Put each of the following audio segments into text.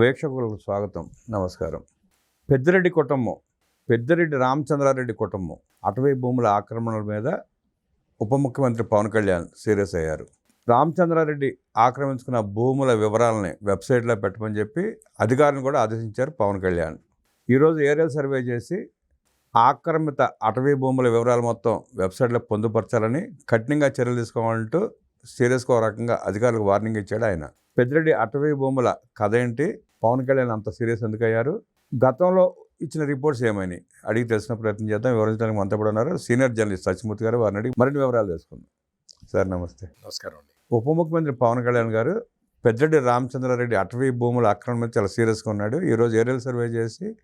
వీక్షకులకు స్వాగతం. నమస్కారం. పెద్దిరెడ్డి కుటుంబం పెద్దిరెడ్డి రామచంద్రారెడ్డి కుటుంబం అటవీ భూముల ఆక్రమణల మీద ఉప ముఖ్యమంత్రి పవన్ కళ్యాణ్ సీరియస్ అయ్యారు. రామచంద్రారెడ్డి ఆక్రమించుకున్న భూముల వివరాలని వెబ్సైట్లో పెట్టమని చెప్పి అధికారులను కూడా ఆదేశించారు పవన్ కళ్యాణ్. ఈరోజు ఏరియల్ సర్వే చేసి ఆక్రమిత అటవీ భూముల వివరాలు మొత్తం వెబ్సైట్లో పొందుపరచాలని కఠినంగా చర్యలు తీసుకోవాలంటూ సీరియస్గా ఒక రకంగా అధికారులకు వార్నింగ్ ఇచ్చాడు ఆయన. పెద్దిరెడ్డి అటవీ భూముల కథ ఏంటి? పవన్ కళ్యాణ్ అంత సీరియస్ ఎందుకు అయ్యారు? గతంలో ఇచ్చిన రిపోర్ట్స్ ఏమైనాయి? అడిగి తెలిసిన ప్రయత్నం చేద్దాం. వివరించడానికి మనతో కూడా ఉన్నారు సీనియర్ జర్నలిస్ట్ సత్యమూర్తి గారు. వారిని అడిగి మరిన్ని వివరాలు తెలుసుకుందాం. సార్ నమస్తే. నమస్కారం అండి. ఉప ముఖ్యమంత్రి పవన్ కళ్యాణ్ గారు పెద్దిరెడ్డి రామచంద్రారెడ్డి అటవీ భూముల ఆక్రమణ మీద చాలా సీరియస్గా ఉన్నాడు. ఈరోజు ఏరియల్ సర్వే చేసి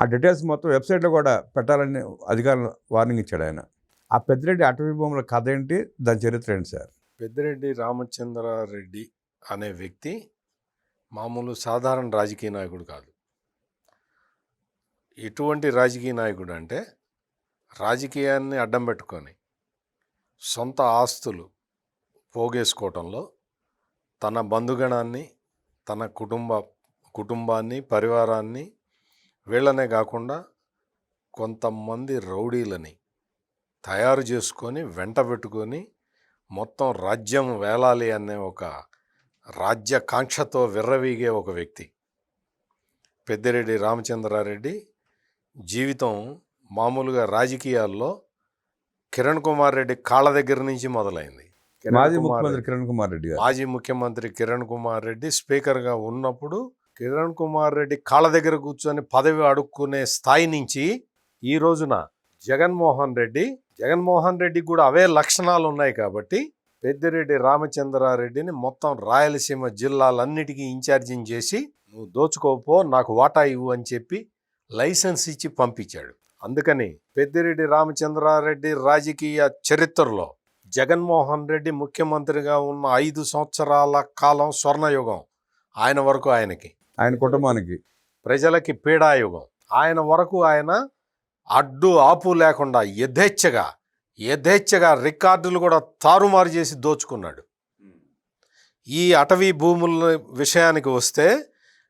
ఆ డీటెయిల్స్ మొత్తం వెబ్సైట్లో కూడా పెట్టాలని అధికారులు వార్నింగ్ ఇచ్చాడు ఆయన. ఆ పెద్దిరెడ్డి అటవీ భూముల కథ ఏంటి? దాని చరిత్ర ఏంటి సార్? పెద్దిరెడ్డి రామచంద్రారెడ్డి అనే వ్యక్తి మామూలు సాధారణ రాజకీయ నాయకుడు కాదు. ఎటువంటి రాజకీయ నాయకుడు అంటే రాజకీయాన్ని అడ్డం పెట్టుకొని సొంత ఆస్తులు పోగేసుకోవటంలో తన బంధుగణాన్ని తన కుటుంబ కుటుంబాన్ని పరివారాన్ని వీళ్ళనే కాకుండా కొంతమంది రౌడీలని తయారు చేసుకొని వెంట పెట్టుకొని మొత్తం రాజ్యం వేలాలి అనే ఒక రాజ్య కాంక్షతో విర్రవీగే ఒక వ్యక్తి. పెద్దిరెడ్డి రామచంద్రారెడ్డి జీవితం మామూలుగా రాజకీయాల్లో కిరణ్ కుమార్ రెడ్డి కాళ్ళ దగ్గర నుంచి మొదలైంది. మాజీ ముఖ్యమంత్రి కిరణ్ కుమార్ రెడ్డి మాజీ ముఖ్యమంత్రి కిరణ్ కుమార్ రెడ్డి స్పీకర్గా ఉన్నప్పుడు కిరణ్ కుమార్ రెడ్డి కాళ్ళ దగ్గర కూర్చొని పదవి అడుక్కునే స్థాయి నుంచి ఈ రోజున జగన్మోహన్ రెడ్డి జగన్మోహన్ రెడ్డికి కూడా అవే లక్షణాలు ఉన్నాయి కాబట్టి పెద్దిరెడ్డి రామచంద్రారెడ్డిని మొత్తం రాయలసీమ జిల్లాలన్నిటికీ ఇన్ఛార్జిని చేసి నువ్వు దోచుకోపో నాకు వాటా ఇవ్వు అని చెప్పి లైసెన్స్ ఇచ్చి పంపించాడు. అందుకని పెద్దిరెడ్డి రామచంద్రారెడ్డి రాజకీయ చరిత్రలో జగన్మోహన్ రెడ్డి ముఖ్యమంత్రిగా ఉన్న ఐదు సంవత్సరాల కాలం స్వర్ణయుగం ఆయన వరకు ఆయనకి. ఆయన కుటుంబానికి. ప్రజలకి పీడాయుగం. ఆయన వరకు ఆయన అడ్డు ఆపు లేకుండా యథేచ్ఛగా యథేచ్ఛగా రికార్డులు కూడా తారుమారు చేసి దోచుకున్నాడు. ఈ అటవీ భూముల విషయానికి వస్తే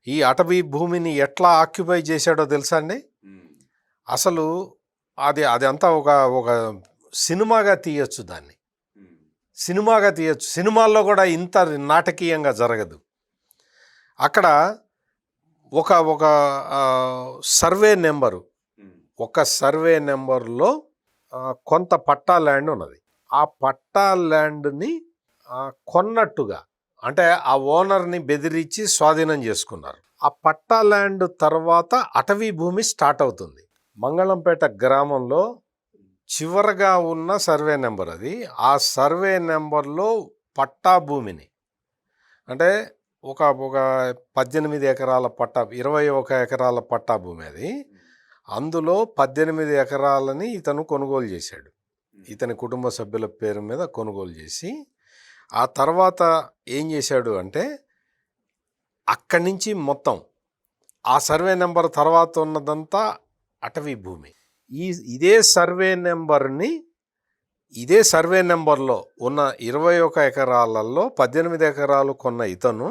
ఈ అటవీ భూమిని ఎట్లా ఆక్యుపై చేశాడో తెలుసా అండి? అసలు అది అది అంతా ఒక ఒక సినిమాగా తీయచ్చు దాన్ని. సినిమాగా తీయొచ్చు. సినిమాల్లో కూడా ఇంత నాటకీయంగా జరగదు. అక్కడ ఒక ఒక సర్వే నెంబరు ఒక సర్వే నెంబర్లో కొంత పట్టా ల్యాండ్ ఉన్నది. ఆ పట్టా ల్యాండ్ని కొన్నట్టుగా అంటే ఆ ఓనర్ని బెదిరించి స్వాధీనం చేసుకున్నారు. ఆ పట్టా ల్యాండ్ తర్వాత అటవీ భూమి స్టార్ట్ అవుతుంది. మంగళంపేట గ్రామంలో చివరగా ఉన్న సర్వే నెంబర్ అది. ఆ సర్వే నెంబర్లో పట్టా భూమిని అంటే ఒక ఒక పద్దెనిమిది ఎకరాల పట్టా ఇరవై ఒక ఎకరాల పట్టా భూమి అది. అందులో పద్దెనిమిది ఎకరాలని ఇతను కొనుగోలు చేశాడు. ఇతని కుటుంబ సభ్యుల పేరు మీద కొనుగోలు చేసి ఆ తర్వాత ఏం చేశాడు అంటే అక్కడి నుంచి మొత్తం ఆ సర్వే నెంబర్ తర్వాత ఉన్నదంతా అటవీ భూమి. ఈ ఇదే సర్వే నెంబర్ని ఇదే సర్వే నెంబర్లో ఉన్న ఇరవై ఒక ఎకరాలలో పద్దెనిమిది ఎకరాలు కొన్న ఇతను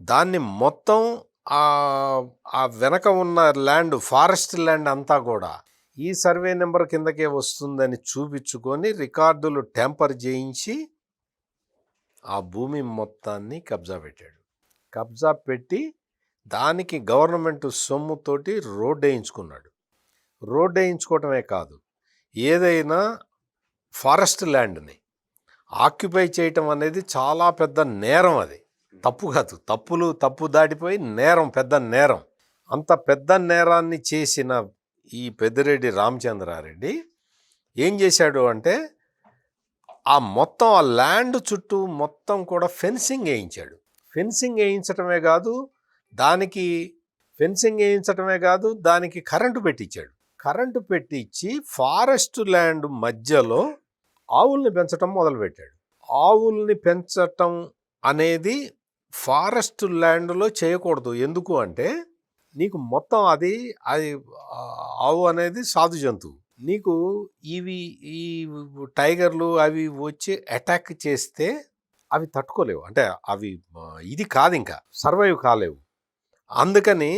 దాన్ని మొత్తం ఆ వెనక ఉన్న ల్యాండ్ ఫారెస్ట్ ల్యాండ్ అంతా కూడా ఈ సర్వే నెంబర్ కిందకే వస్తుందని చూపించుకొని రికార్డులు ట్యాంపర్ చేయించి ఆ భూమి మొత్తాన్ని కబ్జా పెట్టాడు. కబ్జా పెట్టి దానికి గవర్నమెంట్ సొమ్ముతోటి రోడ్ వేయించుకున్నాడు. రోడ్ వేయించుకోవటమే కాదు ఏదైనా ఫారెస్ట్ ల్యాండ్ని ఆక్యుపై చేయటం అనేది చాలా పెద్ద నేరం అది. తప్పు కాదు. తప్పులు తప్పు దాటిపోయి నేరం పెద్ద నేరం. అంత పెద్ద నేరాన్ని చేసిన ఈ పెద్దిరెడ్డి రామచంద్రారెడ్డి ఏం చేశాడు అంటే ఆ మొత్తం ఆ ల్యాండ్ చుట్టూ మొత్తం కూడా ఫెన్సింగ్ వేయించాడు. ఫెన్సింగ్ వేయించటమే కాదు దానికి ఫెన్సింగ్ వేయించటమే కాదు దానికి కరెంటు పెట్టించాడు. కరెంటు పెట్టించి ఫారెస్ట్ ల్యాండ్ మధ్యలో ఆవుల్ని పెంచటం మొదలుపెట్టాడు. ఆవుల్ని పెంచటం అనేది ఫారెస్ట్ ల్యాండ్లో చేయకూడదు. ఎందుకు అంటే నీకు మొత్తం అది అది ఆవు అనేది సాధు జంతువు. నీకు ఇవి ఈ టైగర్లు అవి వచ్చి అటాక్ చేస్తే అవి తట్టుకోలేవు. అంటే అవి ఇది కాదు ఇంకా సర్వైవ్ కాలేవు. అందుకని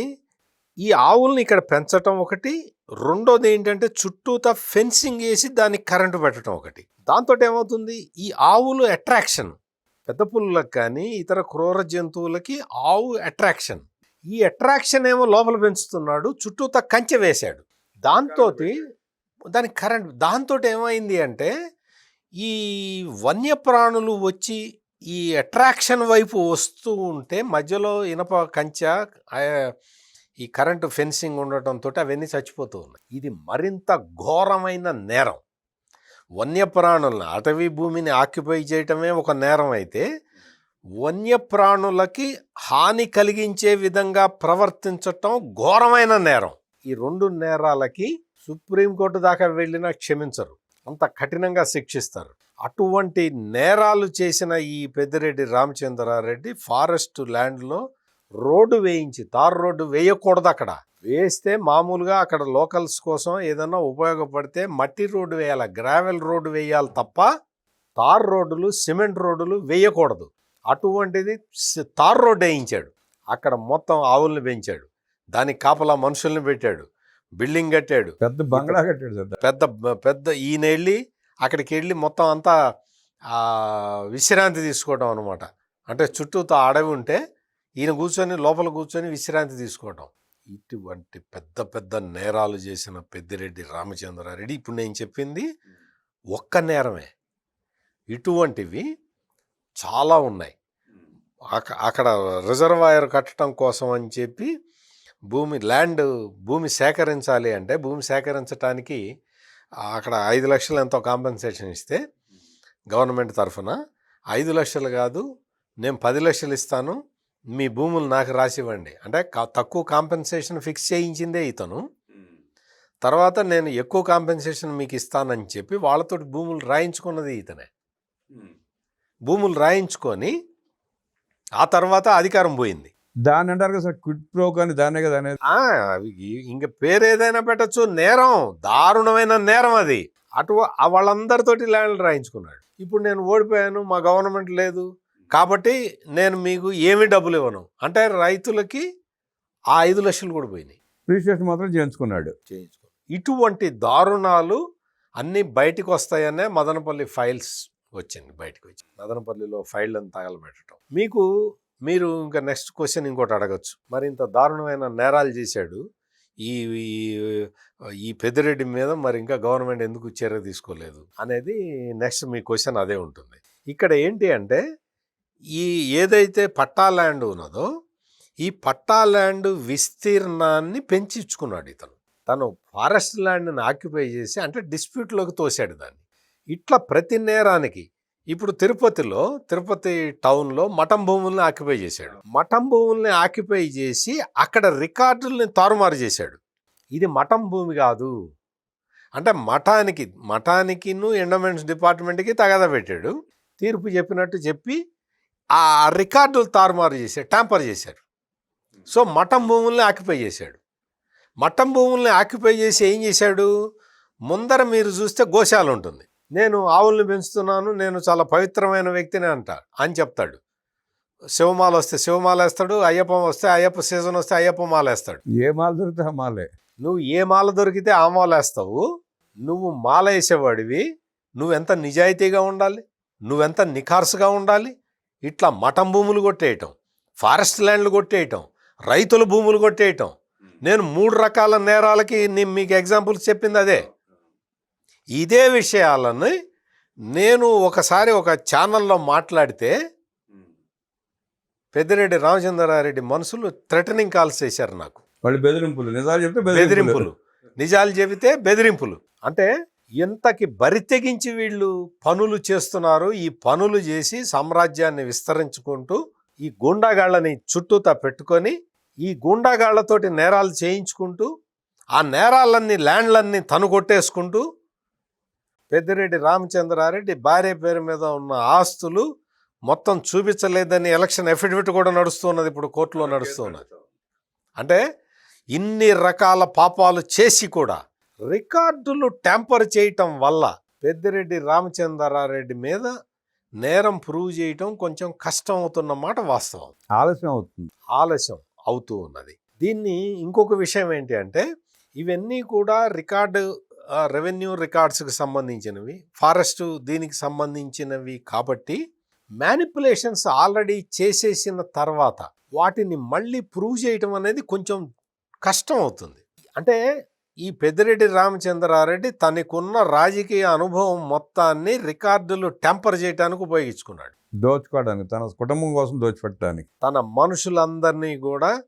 ఈ ఆవుల్ని ఇక్కడ పెంచటం ఒకటి రెండోది ఏంటంటే చుట్టూతా ఫెన్సింగ్ వేసి దానికి కరెంటు పెట్టడం ఒకటి. దాంతో ఏమవుతుంది? ఈ ఆవులు అట్రాక్షన్. పెద్ద పుల్లులకు కానీ ఇతర క్రూర జంతువులకి ఆవు అట్రాక్షన్ ఈ అట్రాక్షన్ ఏమో లోపల పెంచుతున్నాడు చుట్టూతా కంచె వేశాడు. దాంతో దానికి కరెంట్ దాంతో ఏమైంది అంటే ఈ వన్యప్రాణులు వచ్చి ఈ అట్రాక్షన్ వైపు వస్తూ ఉంటే మధ్యలో ఇనప కంచె ఈ కరెంటు ఫెన్సింగ్ ఉండటంతో అవన్నీ చచ్చిపోతూ ఉన్నాయి. ఇది మరింత ఘోరమైన నేరం. వన్యప్రాణులను అటవీ భూమిని ఆక్యుపై చేయటమే ఒక నేరం అయితే వన్యప్రాణులకి హాని కలిగించే విధంగా ప్రవర్తించటం ఘోరమైన నేరం. ఈ రెండు నేరాలకి సుప్రీంకోర్టు దాకా వెళ్ళినా క్షమించరు. అంత కఠినంగా శిక్షిస్తారు. అటువంటి నేరాలు చేసిన ఈ పెద్దిరెడ్డి రామచంద్రారెడ్డి ఫారెస్ట్ ల్యాండ్లో రోడ్డు వేయించి తార్ రోడ్డు వేయకూడదు అక్కడ. వేస్తే మామూలుగా అక్కడ లోకల్స్ కోసం ఏదైనా ఉపయోగపడితే మట్టి రోడ్డు వేయాలి గ్రావెల్ రోడ్డు వేయాలి తప్ప తార్ రోడ్డులు సిమెంట్ రోడ్డులు వేయకూడదు. అటువంటిది తార్ రోడ్డు వేయించాడు. అక్కడ మొత్తం ఆవుల్ని పెంచాడు. దానికి కాపలా మనుషుల్ని పెట్టాడు. బిల్డింగ్ కట్టాడు. పెద్ద బంగ్లా కట్టాడు సార్ పెద్ద పెద్ద ఈయన వెళ్ళి అక్కడికి వెళ్ళి మొత్తం అంతా విశ్రాంతి తీసుకోవడం అనమాట అంటే చుట్టూతో అడవి ఉంటే ఈయన కూర్చొని లోపల కూర్చొని విశ్రాంతి తీసుకోవడం ఇటువంటి పెద్ద పెద్ద నేరాలు చేసిన పెద్దిరెడ్డి రామచంద్రారెడ్డి ఇప్పుడు నేను చెప్పింది ఒక్క నేరమే. ఇటువంటివి చాలా ఉన్నాయి. అక్కడ రిజర్వాయర్ కట్టడం కోసం అని చెప్పి భూమి ల్యాండ్ భూమి సేకరించాలి అంటే భూమి సేకరించడానికి అక్కడ ఐదు లక్షలు ఎంతో కాంపెన్సేషన్ ఇస్తే గవర్నమెంట్ తరఫున ఐదు లక్షలు కాదు నేను పది లక్షలు ఇస్తాను మీ భూములు నాకు రాసివ్వండి. అంటే తక్కువ కాంపెన్సేషన్ ఫిక్స్ చేయించిందే ఇతను. తర్వాత నేను ఎక్కువ కాంపెన్సేషన్ మీకు ఇస్తానని చెప్పి వాళ్ళతోటి భూములు రాయించుకున్నది ఇతనే. భూములు రాయించుకొని ఆ తర్వాత అధికారం పోయింది. దాన్ని అంటారు కదా సార్ క్విట్ ప్రో కానీ దాన్నే కదా అనేది. ఇంక పేరు ఏదైనా పెట్టచ్చు నేరం దారుణమైన నేరం అది. అటు వాళ్ళందరితోటి ల్యాండ్లు రాయించుకున్నాడు. ఇప్పుడు నేను ఓడిపోయాను మా గవర్నమెంట్ లేదు. కాబట్టి నేను మీకు ఏమి డబ్బులు ఇవ్వను. అంటే రైతులకి ఆ ఐదు లక్షలు కూడా పోయినాయి. రిజిస్ట్రేషన్ మాత్రం చేయించుకున్నాడు. చేయించుకో ఇటువంటి దారుణాలు అన్నీ బయటకు వస్తాయనే మదనపల్లి ఫైల్స్ వచ్చింది బయటకు వచ్చి. మదనపల్లిలో ఫైళ్ళని తగలబెట్టడం. మీకు మీరు ఇంకా నెక్స్ట్ క్వశ్చన్ ఇంకోటి అడగచ్చు. మరి ఇంత దారుణమైన నేరాలు చేశాడు. ఈ ఈ- ఈ పెద్దిరెడ్డి మీద మరి ఇంకా గవర్నమెంట్ ఎందుకు చర్య తీసుకోలేదు అనేది నెక్స్ట్ మీ క్వశ్చన్ అదే ఉంటుంది. ఇక్కడ ఏంటి అంటే ఈ ఏదైతే పట్టా ల్యాండ్ ఉన్నదో ఈ పట్టా ల్యాండ్ విస్తీర్ణాన్ని పెంచిచ్చుకున్నాడు ఇతను. తను ఫారెస్ట్ ల్యాండ్ని ఆక్యుపై చేసి అంటే డిస్ప్యూట్లోకి తోశాడు దాన్ని. ఇట్లా ప్రతి నేరానికి ఇప్పుడు తిరుపతిలో తిరుపతి టౌన్లో మఠం భూముల్ని ఆక్యుపై చేశాడు. మఠం భూముల్ని ఆక్యుపై చేసి అక్కడ రికార్డుల్ని తారుమారు చేశాడు. ఇది మఠం భూమి కాదు. అంటే మఠానికి మఠానికిను ఎండోమెంట్స్ డిపార్ట్మెంట్కి తగదా పెట్టాడు. తీర్పు చెప్పినట్టు చెప్పి ఆ రికార్డులు తారుమారు చేశాడు ట్యాంపర్ చేశారు సో మఠం భూముల్ని ఆక్యుపై చేశాడు. మఠం భూముల్ని ఆక్యుపై చేసి ఏం చేశాడు? ముందర మీరు చూస్తే గోశాల ఉంటుంది. నేను ఆవుల్ని పెంచుతున్నాను నేను చాలా పవిత్రమైన వ్యక్తిని అంట అని చెప్తాడు. శివమాల వస్తే శివమాల వేస్తాడు అయ్యప్ప వస్తే అయ్యప్ప సీజన్ వస్తే అయ్యప్ప మాల వేస్తాడు. ఏ మాల దొరికితే ఆ మాలే. నువ్వు ఏ మాల దొరికితే ఆ మాల వేస్తావు? నువ్వు మాల వేసేవాడివి నువ్వెంత నిజాయితీగా ఉండాలి? నువ్వెంత నిఖార్సుగా ఉండాలి? ఇట్లా మఠం భూములు కొట్టేయటం ఫారెస్ట్ ల్యాండ్లు కొట్టేయటం రైతుల భూములు కొట్టేయటం. నేను మూడు రకాల నేరాలకి నేను మీకు ఎగ్జాంపుల్స్ చెప్పింది అదే. ఇదే విషయాలని నేను ఒకసారి ఒక ఛానల్లో మాట్లాడితే పెద్దిరెడ్డి రామచంద్రారెడ్డి మనుషులు థ్రెటనింగ్ కాల్స్ చేశారు నాకు. వాళ్ళు బెదిరింపులు. నిజాలు చెప్తే బెదిరింపులు. నిజాలు చెబితే బెదిరింపులు. అంటే ఇంతకి బరితెగించి వీళ్ళు పనులు చేస్తున్నారు. ఈ పనులు చేసి సామ్రాజ్యాన్ని విస్తరించుకుంటూ ఈ గూండాగాళ్ళని చుట్టూతా పెట్టుకొని ఈ గుండాగాళ్ళతోటి నేరాలు చేయించుకుంటూ ఆ నేరాలన్నీ ల్యాండ్లన్నీ తను కొట్టేసుకుంటూ పెద్దిరెడ్డి రామచంద్రారెడ్డి భార్య పేరు మీద ఉన్న ఆస్తులు మొత్తం చూపించలేదని ఎలక్షన్ ఎఫిడవిట్ కూడా నడుస్తున్నది ఇప్పుడు కోర్టులో నడుస్తున్నది. అంటే ఇన్ని రకాల పాపాలు చేసి కూడా రికార్డులు ట్యాంపర్ చేయటం వల్ల పెద్దిరెడ్డి రామచంద్రారెడ్డి మీద నేరం ప్రూవ్ చేయటం కొంచెం కష్టం అవుతున్న మాట వాస్తవం. ఆలస్యం అవుతుంది. ఆలస్యం అవుతూ ఉన్నది. దీన్ని ఇంకొక విషయం ఏంటి అంటే ఇవన్నీ కూడా రికార్డు రెవెన్యూ రికార్డ్స్కి సంబంధించినవి ఫారెస్ట్ దీనికి సంబంధించినవి కాబట్టి మ్యానిపులేషన్స్ ఆల్రెడీ చేసేసిన తర్వాత వాటిని మళ్ళీ ప్రూవ్ చేయటం అనేది కొంచెం కష్టం అవుతుంది అంటే ఈ పెద్దిరెడ్డి రామచంద్రారెడ్డి తనకున్న రాజకీయ అనుభవం మొత్తాన్ని రికార్డులు టెంపర్ చేయడానికి ఉపయోగించుకున్నాడు. దోచుకోవడానికి తన కుటుంబం కోసం దోచిపెట్టడానికి. తన మనుషులందరినీ కూడా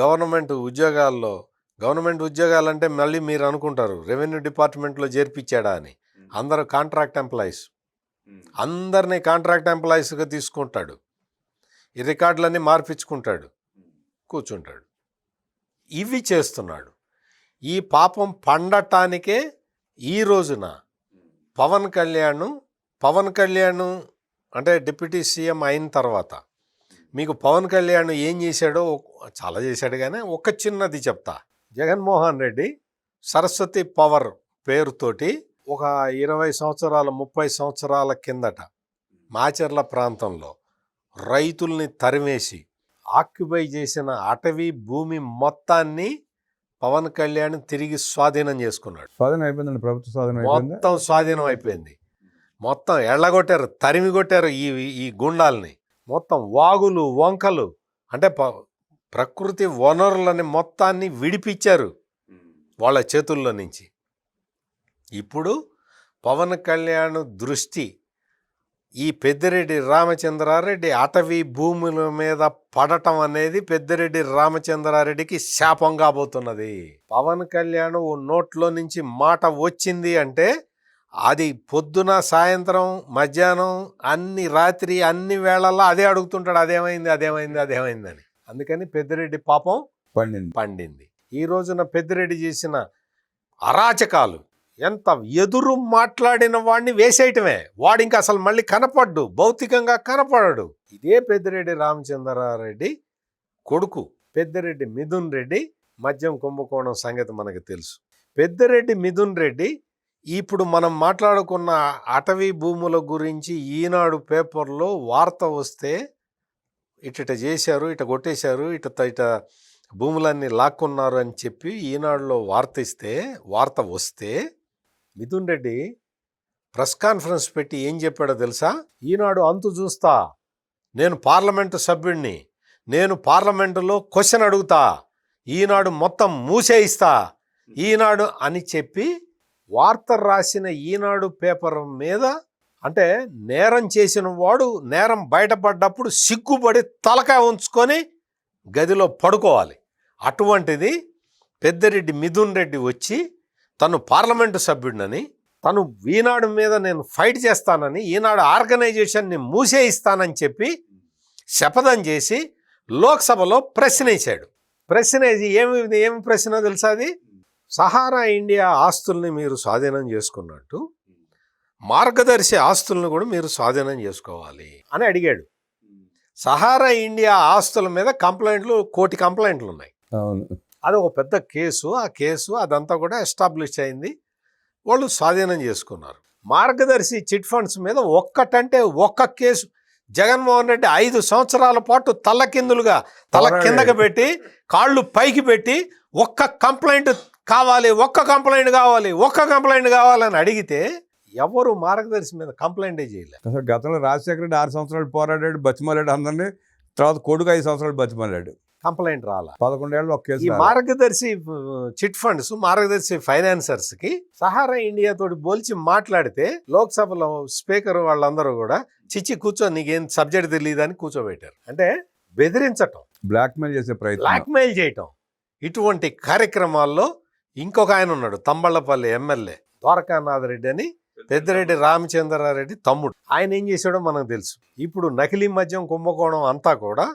గవర్నమెంట్ ఉద్యోగాల్లో గవర్నమెంట్ ఉద్యోగాలు అంటే మళ్ళీ మీరు అనుకుంటారు రెవెన్యూ డిపార్ట్మెంట్లో చేర్పించాడా అని. అందరూ కాంట్రాక్ట్ ఎంప్లాయీస్. అందరినీ కాంట్రాక్ట్ ఎంప్లాయీస్గా తీసుకుంటాడు. ఈ రికార్డులన్నీ మార్పించుకుంటాడు. కూర్చుంటాడు. ఇవి చేస్తున్నాడు. ఈ పాపం పండటానికే ఈ రోజున పవన్ కళ్యాణ్ పవన్ కళ్యాణ్ అంటే డిప్యూటీ సీఎం అయిన తర్వాత మీకు పవన్ కళ్యాణ్ ఏం చేశాడో చాలా చేశాడు కానీ ఒక చిన్నది చెప్తా. జగన్మోహన్ రెడ్డి సరస్వతి పవర్ పేరుతోటి ఒక ఇరవై సంవత్సరాల ముప్పై సంవత్సరాల కిందట మాచర్ల ప్రాంతంలో రైతుల్ని తరిమేసి ఆక్యుపై చేసిన అటవీ భూమి మొత్తాన్ని పవన్ కళ్యాణ్ తిరిగి స్వాధీనం చేసుకున్నాడు. స్వాధీనం అయిపోయిందండి ప్రభుత్వ స్వాధీనం అయిపోయిందా. మొత్తం స్వాధీనం అయిపోయింది. మొత్తం ఎళ్ళగొట్టారు తరిమి కొట్టారు ఈ ఈ గుండాల్ని. మొత్తం వాగులు వంకలు అంటే ప్రకృతి వనరులని మొత్తాన్ని విడిపించారు వాళ్ళ చేతుల్లో నుంచి. ఇప్పుడు పవన్ కళ్యాణ్ దృష్టి ఈ పెద్దిరెడ్డి రామచంద్రారెడ్డి అటవీ భూముల మీద పడటం అనేది పెద్దిరెడ్డి రామచంద్రారెడ్డికి శాపం కాబోతున్నది. పవన్ కళ్యాణ్ ఓ నోట్లో నుంచి మాట వచ్చింది అంటే అది పొద్దున సాయంత్రం మధ్యాహ్నం అన్ని రాత్రి అన్ని వేళల్లో అదే అడుగుతుంటాడు అదేమైంది అదేమైంది అదేమైంది అని అందుకని పెద్దిరెడ్డి పాపం పండింది. పండింది. ఈ రోజున పెద్దిరెడ్డి చేసిన అరాచకాలు ఎంత ఎదురు మాట్లాడిన వాడిని వేసేయటమే. వాడు ఇంకా అసలు మళ్ళీ కనపడ్డు. భౌతికంగా కనపడడు. ఇదే పెద్దిరెడ్డి రామచంద్రారెడ్డి కొడుకు. పెద్దిరెడ్డి మిథున్ రెడ్డి మద్యం కుంభకోణం సంగతి మనకు తెలుసు. పెద్దిరెడ్డి మిథున్ రెడ్డి ఇప్పుడు మనం మాట్లాడుకున్న అటవీ భూముల గురించి ఈనాడు పేపర్లో వార్త వస్తే ఇట చేశారు ఇట కొట్టేశారు ఇట ఇట భూములన్నీ లాక్కున్నారు అని చెప్పి ఈనాడులో వార్త ఇస్తే వార్త వస్తే మిథున్ రెడ్డి ప్రెస్ కాన్ఫరెన్స్ పెట్టి ఏం చెప్పాడో తెలుసా? ఈనాడు అంతు చూస్తా. నేను పార్లమెంటు సభ్యుడిని నేను పార్లమెంటులో క్వశ్చన్ అడుగుతా. ఈనాడు మొత్తం మూసేయిస్తా ఈనాడు అని చెప్పి వార్త రాసిన ఈనాడు పేపర్ మీద అంటే నేరం చేసిన వాడు నేరం బయటపడ్డప్పుడు సిగ్గుపడి తలకాయ ఉంచుకొని గదిలో పడుకోవాలి. అటువంటిది పెద్దిరెడ్డి మిథున్ రెడ్డి వచ్చి తను పార్లమెంటు సభ్యుడినని తను ఈనాడు మీద నేను ఫైట్ చేస్తానని ఈనాడు ఆర్గనైజేషన్ని మూసేయిస్తానని చెప్పి శపథం చేసి లోక్సభలో ప్రశ్నించాడు ప్రశ్నేసి ఏమి ఏమి ప్రశ్న తెలుసా అది? సహారా ఇండియా ఆస్తుల్ని మీరు స్వాధీనం చేసుకున్నట్టు మార్గదర్శి ఆస్తులను కూడా మీరు స్వాధీనం చేసుకోవాలి అని అడిగాడు. సహారా ఇండియా ఆస్తుల మీద కంప్లైంట్లు కోటి కంప్లైంట్లు ఉన్నాయి అవును. అది ఒక పెద్ద కేసు. ఆ కేసు అదంతా కూడా ఎస్టాబ్లిష్ అయింది. వాళ్ళు స్వాధీనం చేసుకున్నారు. మార్గదర్శి చిట్ ఫండ్స్ మీద ఒక్కటంటే ఒక్క కేసు. జగన్మోహన్ రెడ్డి ఐదు సంవత్సరాల పాటు తల్లకిందులుగా తల. కిందకి పెట్టి కాళ్ళు పైకి పెట్టి ఒక్క కంప్లైంట్ కావాలి ఒక్క కంప్లైంట్ కావాలి ఒక్క కంప్లైంట్ కావాలని అడిగితే ఎవరు మార్గదర్శి మీద కంప్లైంటే చేయలేదు అసలు గతంలో రాజశేఖర రెడ్డి ఆరు సంవత్సరాలు పోరాడాడు బతిమాలాడు అందరినీ తర్వాత కొడుకు ఐదు సంవత్సరాలు బతిమాలాడు. కంప్లైంట్ రాలా. పదకొండేళ్ళు ఒక కేసు ఈ. మార్గదర్శి చిట్ ఫండ్స్ మార్గదర్శి ఫైనాన్సర్స్కి సహారా ఇండియా తోటి పోల్చి మాట్లాడితే లోక్సభలో స్పీకర్ వాళ్ళందరూ కూడా చిచ్చి కూర్చో నీకేం సబ్జెక్ట్ తెలియదు అని కూర్చోబెట్టారు. అంటే బెదిరించటం. బ్లాక్మెయిల్ చేసే ప్రయత్నం. బ్లాక్మెయిల్ చేయటం. ఇటువంటి కార్యక్రమాల్లో ఇంకొక ఆయన ఉన్నాడు తంబళ్ళపల్లి ఎమ్మెల్యే ద్వారకానాథ్ రెడ్డి అని పెద్దిరెడ్డి రామచంద్రారెడ్డి తమ్ముడు. ఆయన ఏం చేశాడో మనకు తెలుసు. ఇప్పుడు నకిలీ మద్యం కుంభకోణం అంతా కూడా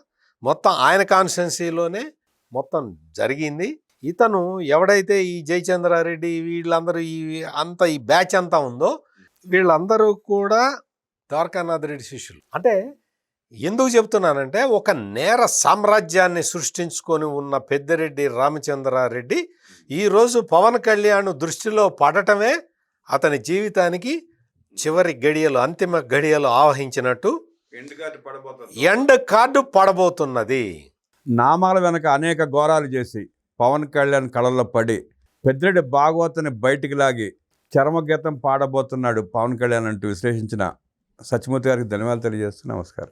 మొత్తం ఆయన కాన్స్టిట్యున్సీలోనే మొత్తం జరిగింది. ఇతను ఎవడైతే ఈ జయచంద్రారెడ్డి వీళ్ళందరూ ఈ అంత ఈ బ్యాచ్ అంతా ఉందో వీళ్ళందరూ కూడా ద్వారకానాథ్ రెడ్డి శిష్యులు. అంటే ఎందుకు చెప్తున్నానంటే ఒక నేర సామ్రాజ్యాన్ని సృష్టించుకొని ఉన్న పెద్దిరెడ్డి రామచంద్రారెడ్డి ఈరోజు పవన్ కళ్యాణ్ దృష్టిలో పడటమే అతని జీవితానికి చివరి గడియలు అంతిమ గడియలు ఆవహించినట్టు ఎండ్ కార్డు పడబోతున్నది. నామాల వెనక అనేక ఘోరాలు చేసి పవన్ కళ్యాణ్ కళల్లో పడి పెద్దిరెడ్డి భాగవతని బయటికి లాగి చర్మగీతం పాడబోతున్నాడు పవన్ కళ్యాణ్ అంటూ విశ్లేషించిన సత్యమూర్తి గారికి ధన్యవాదాలు తెలియజేస్తూ నమస్కారం.